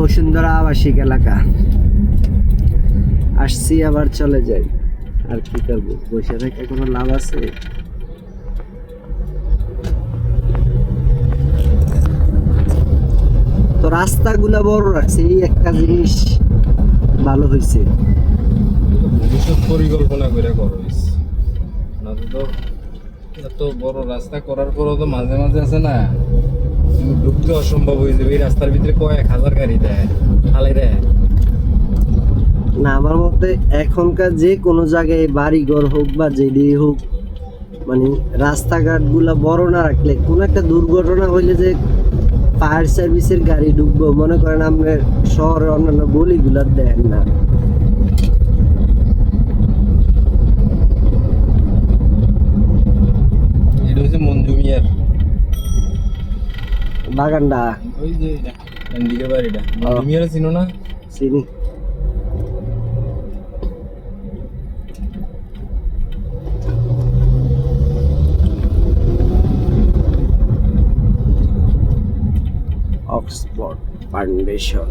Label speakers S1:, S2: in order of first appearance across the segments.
S1: বসুন্ধরা আবাসিক এলাকা। আসছি, আবার চলে যাই। আর কি করব? বসে থেকে কোনো লাভ আছে? তো রাস্তাগুলা বড় রাখছে, এই একটা জিনিস ভালো হয়েছে
S2: পরিকল্পনা করে করা হয়েছে এত বড় রাস্তা করার পরও তো মাঝে মাঝে আছে না? ঢুকতে অসম্ভব হয়ে যাবে। এই রাস্তার ভিতরে কয়েক হাজার গাড়ি দেয় খালাই দেয়।
S1: না, আমার মতে এখনকার যে কোনো জায়গায় বাড়ি ঘর হোক বা যেদিকে হোক মানে রাস্তাঘাটগুলা বড় না রাখলে কোনো একটা দুর্ঘটনা হইলে যে ফায়ার সার্ভিসের গাড়ি ঢুকবো, মনে করেন আপনার শহরের অন্যান্য গলিগুলা দেন না
S2: এটা হচ্ছে মঞ্জু মিয়ার
S1: বাগানটা
S2: ওই যে বাড়িটা মঞ্জু মিয়ার চিনো না?
S1: চিনি। Oxford foundation.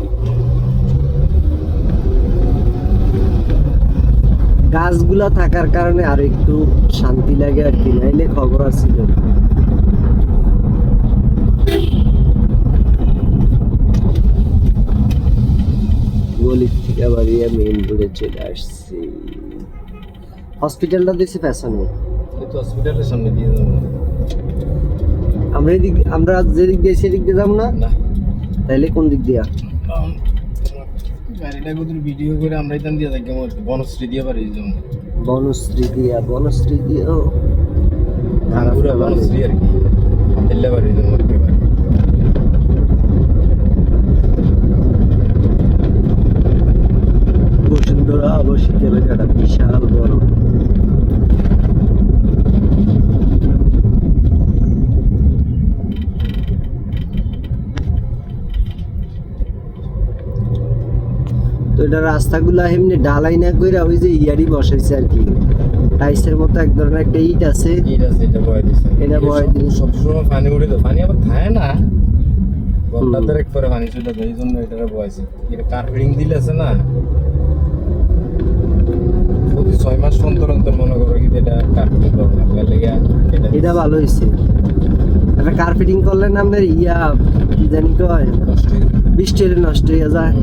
S1: গাছগুলা থাকার কারণে আর একটু শান্তি লাগে আর কি নাইলে খবর আছিল ইয়ে মেইন রোডে চলে আসছি। হসপিটালটা দেখছি
S2: এই তো হসপিটালের সামনে দিয়ে যাব।
S1: আমরা এদিক আমরা যেদিক দিয়ে সেদিক দিয়ে যাব না?
S2: না।
S1: তাইলে কোন দিক দিয়া?
S2: গাড়িটা কত ভিডিও করে আমরা এখান দিয়ে থাকি আমার বনশ্রী দিয়ে পারি যেমন
S1: বনশ্রী দিয়া বনশ্রী দিয়েও
S2: পুরো। বনশ্রী আর কি। হাতেল্লা বাড়ি যেমন আর কি বাড়ি।
S1: বসুন্ধরা আবাসিক এলাকাটা বিশাল বড়। তো এটা রাস্তাগুলা এমনি ঢালাই না কইরা ওই যে ইয়ারি বসাইছে আর কি। টাইসের মতো এক ধরনের একটা ইট আছে।
S2: এটা আছে, এটা বয় দিছে।
S1: এটা বয়
S2: সব- সবসময় পানি উঠে তো পানি আবার থাকে না। দেড়েক পরে পানি চলে যায়। এই জন্য এটা বয়ছে। এটা কার্পেটিং দিলে আছে না। প্রতি ছয় মাস অন্তর অন্তর মনে করো কি এটা কার্পেটিং করবে না এটা
S1: এটা ভালো হয়েছে একটা কার্পেটিং করলে না আমাদের ইয়া কি জানি কয়? বৃষ্টি হলে নষ্ট হয়ে যায়।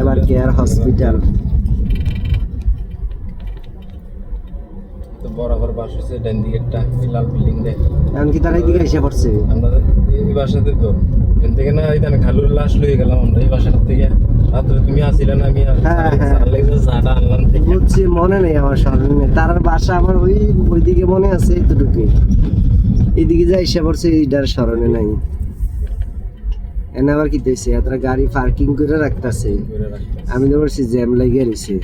S1: এবার কেয়ার হসপিটাল
S2: তো বরাবর বাস হচ্ছে ডান দিকেরটা এই লাল বিল্ডিং দেয়
S1: এমনকি তারা এদিকে এসে পড়ছে?
S2: আমরা এই বাসাতে তো এখান থেকে না এই খালুর লাশ লয়ে গেলাম আমরা এই বাসাটার থেকে।
S1: হ্যাঁ, হ্যাঁ। বুঝছি মনে নেই আমার স্মরণে তার বাসা আমার ওই ওইদিকে মনে আছে এতটুকু। এদিকে যাই সে পড়ছে এইটার স্মরণে নাই। এনে আবার কি দিয়েছে এতটা গাড়ি পার্কিং
S2: করে রাখতেছে।
S1: আমি তো বলছি জ্যাম লাগিয়ে রয়েছে